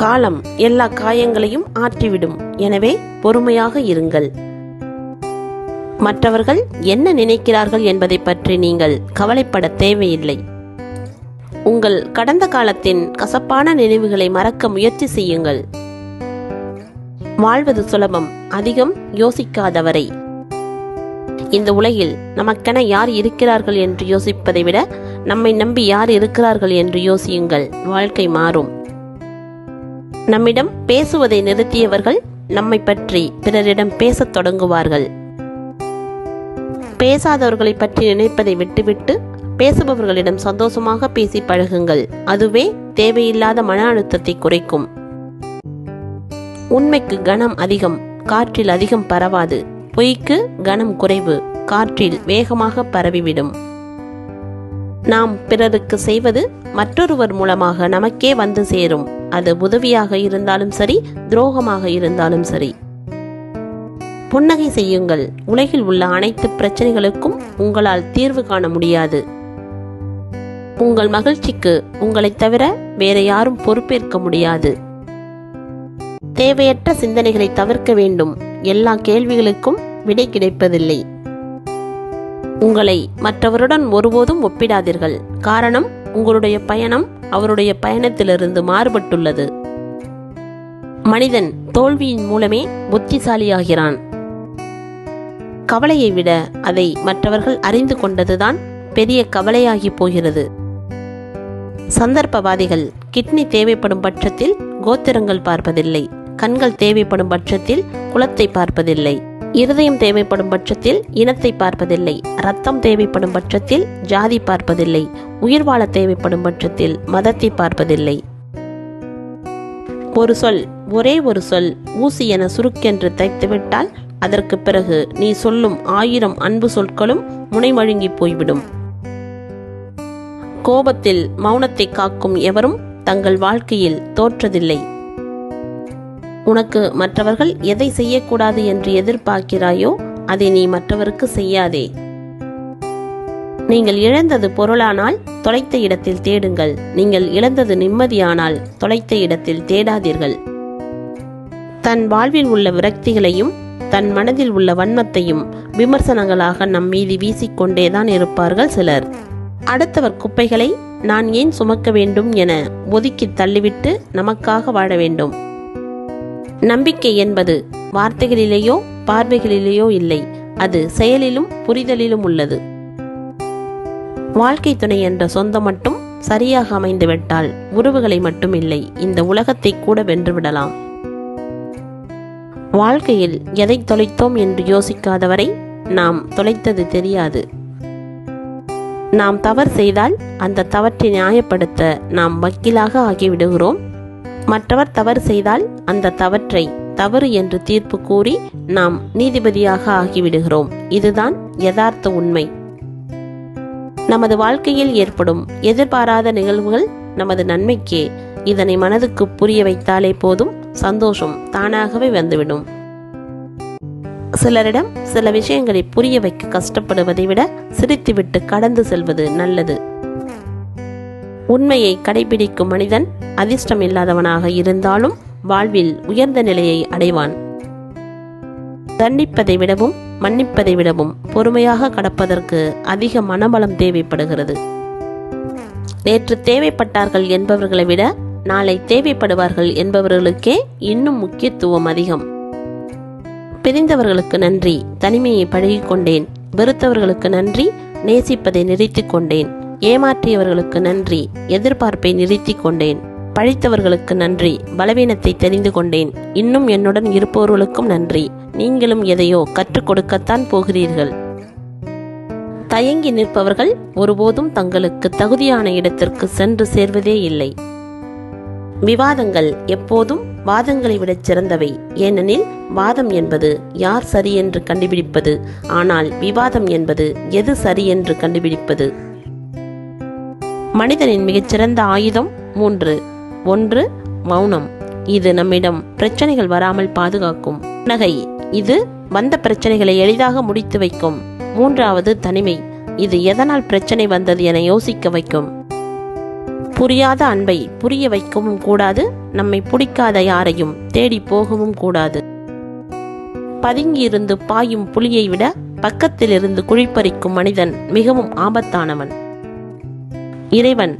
காலம் எல்லா காயங்களையும் ஆற்றிவிடும். எனவே பொறுமையாக இருங்கள். மற்றவர்கள் என்ன நினைக்கிறார்கள் என்பதை பற்றி நீங்கள் கவலைப்பட தேவையில்லை. உங்கள் கடந்த காலத்தின் கசப்பான நினைவுகளை மறக்க முயற்சி செய்யுங்கள். வாழ்வது சுலபம் அதிகம் யோசிக்காதவரை. இந்த உலகில் நமக்கென யார் இருக்கிறார்கள் என்று யோசிப்பதை விட நம்மை நம்பி யார் இருக்கிறார்கள் என்று யோசியுங்கள். வாழ்க்கை மாறும். நம்மிடம் பேசுவதை நிறுத்தியவர்கள் நம்மை பற்றி பிறரிடம் பேசத் தொடங்குவார்கள். பேசாதவர்களை பற்றி நினைப்பதை விட்டுவிட்டு பேசுபவர்களிடம் சந்தோஷமாக பேசி பழகுங்கள். அதுவே தேவையில்லாத மன அழுத்தத்தை குறைக்கும். உண்மைக்கு கனம் அதிகம் காற்றில் அதிகம் பரவாது. பொய்க்கு கனம் குறைவு காற்றில் வேகமாக பரவிவிடும். நாம் பிறருக்கு செய்வது மற்றொருவர் மூலமாக நமக்கே வந்து சேரும். அது உதவியாக இருந்தாலும் சரி துரோகமாக இருந்தாலும் சரி. புன்னகை செய்யுங்கள். உலகில் உள்ள அனைத்து பிரச்சனைகளுக்கும் உங்களால் தீர்வு காண முடியாது. உங்கள் மகிழ்ச்சிக்கு உங்களைத் தவிர வேற யாரும் பொறுப்பேற்க முடியாது. தேவையற்ற சிந்தனைகளை தவிர்க்க வேண்டும். எல்லா கேள்விகளுக்கும் விடை கிடைப்பதில்லை. உங்களை மற்றவருடன் ஒருபோதும் ஒப்பிடாதீர்கள். காரணம் உங்களுடைய பயணம் அவருடைய பயணத்திலிருந்து மாறுபட்டுள்ளது. மனிதன் தோல்வியின் மூலமே புத்திசாலியாகிறான். கவலையை விட அதை மற்றவர்கள் அறிந்து கொண்டதுதான் பெரிய கவலையாகி போகிறது. சந்தர்ப்பவாதிகள் கிட்னி தேவைப்படும் பட்சத்தில் கோத்திரங்கள் பார்ப்பதில்லை. கண்கள் தேவைப்படும் பட்சத்தில் குலத்தை பார்ப்பதில்லை. இருதயம் தேவைப்படும் பட்சத்தில் இனத்தை பார்ப்பதில்லை. ரத்தம் தேவைப்படும் பட்சத்தில் ஜாதி பார்ப்பதில்லை. உயிர் வாழ தேவைப்படும் பட்சத்தில் மதத்தை பார்ப்பதில்லை. ஒரு சொல் ஒரே ஒரு சொல் ஊசி என சுருக்கென்று தைத்துவிட்டால் அதற்கு பிறகு நீ சொல்லும் ஆயிரம் அன்பு சொற்களும் முனைமழுங்கி போய்விடும். கோபத்தில் மௌனத்தை காக்கும் எவரும் தங்கள் வாழ்க்கையில் தோற்றதில்லை. உனக்கு மற்றவர்கள் எதை செய்யக்கூடாது என்று எதிர்பார்க்கிறாயோ அதை நீ மற்றவருக்கு செய்யாதே. நீங்கள் இழந்தது பொருளானால் தொலைத்த இடத்தில் தேடுங்கள். நீங்கள் இழந்தது நிம்மதியானால் தொலைத்த இடத்தில் தேடாதீர்கள். தன் வாழ்வில் உள்ள விரக்திகளையும் தன் மனதில் உள்ள வன்மத்தையும் விமர்சனங்களாக நம் மீது வீசிக்கொண்டேதான் இருப்பார்கள் சிலர். அடுத்தவர் குப்பைகளை நான் ஏன் சுமக்க வேண்டும் என ஒதுக்கி தள்ளிவிட்டு நமக்காக வாழ வேண்டும். நம்பிக்கை என்பது வார்த்தைகளிலேயோ பார்வைகளிலேயோ இல்லை. அது செயலிலும் புரிதலிலும் உள்ளது. வாழ்க்கை துணை என்ற சொந்தம் மட்டும் சரியாக அமைந்துவிட்டால் உறவுகளை மட்டும் இல்லை இந்த உலகத்தை கூட வென்றுவிடலாம் வாழ்க்கையில் எதை தொலைத்தோம் என்று யோசிக்காதவரை நாம் தொலைத்தது தெரியாது. நாம் தவறு செய்தால் அந்த தவற்றை நியாயப்படுத்த நாம் வக்கீலாக ஆகிவிடுகிறோம். மற்றவர் தவறு செய்தால் அந்த தவற்றை தவறு என்று தீர்ப்பு கூறி நாம் நீதிபதியாக ஆகிவிடுகிறோம். இதுதான் யதார்த்த உண்மை. நமது வாழ்க்கையில் ஏற்படும் எதிர்பாராத நிகழ்வுகள் நமது நன்மைக்கே. இதனை மனதுக்கு புரிய வைத்தாலே போதும் சந்தோஷம் தானாகவே வந்துவிடும். சிலரிடம் சில விஷயங்களை புரிய வைக்க கஷ்டப்படுவதை விட சிரித்துவிட்டு கடந்து செல்வது நல்லது. உண்மையை கடைபிடிக்கும் மனிதன் அதிர்ஷ்டம் இல்லாதவனாக இருந்தாலும் வாழ்வில் உயர்ந்த நிலையை அடைவான். தண்டிப்பதை விடவும் மன்னிப்பதை விடவும் பொறுமையாக கடப்பதற்கு அதிக மனபலம் தேவைப்படுகிறது. நேற்று தேவைப்பட்டார்கள் என்பவர்களை விட நாளை தேவைப்படுவார்கள் என்பவர்களுக்கே இன்னும் முக்கியத்துவம் அதிகம். பிரிந்தவர்களுக்கு நன்றி தனிமையை பழகிக்கொண்டேன் வெறுத்தவர்களுக்கு நன்றி நேசிப்பதை நிறுத்திக் கொண்டேன். ஏமாற்றியவர்களுக்கு நன்றி எதிர்பார்ப்பை நிறுத்திக் கொண்டேன். பழித்தவர்களுக்கு நன்றி. பலவீனத்தை தெரிந்து கொண்டேன். இன்னும் என்னுடன் இருப்பவர்களுக்கும் நன்றி. நீங்களும் எதையோ கற்றுக் கொடுக்கத்தான் போகிறீர்கள். தயங்கி நிற்பவர்கள் ஒருபோதும் தங்களுக்கு தகுதியான இடத்திற்கு சென்று சேர்வதே இல்லை. விவாதங்கள் எப்போதும் வாதங்களை விடச் சிறந்தவை. ஏனெனில் வாதம் என்பது யார் சரி என்று கண்டுபிடிப்பது ஆனால் விவாதம் என்பது எது சரி என்று கண்டுபிடிப்பது. மனிதனின் மிகச்சிறந்த ஆயுதம் மூன்று. ஒன்று மௌனம். இது நம்மிடம் பிரச்சனைகள் வராமல் பாதுகாக்கும். நகை. இது வந்த பிரச்சனைகளை எளிதாக முடித்து வைக்கும். மூன்றாவது தனிமை. இது எதனால் பிரச்சனை வந்தது என யோசிக்க வைக்கும். புரியாத அன்பை புரிய வைக்கவும் கூடாது. நம்மை பிடிக்காத யாரையும் தேடி போகவும் கூடாது. பதுங்கியிருந்து பாயும் புலியை விட பக்கத்திலிருந்து குழிப்பறிக்கும் மனிதன் மிகவும் ஆபத்தானவன். இறைவன்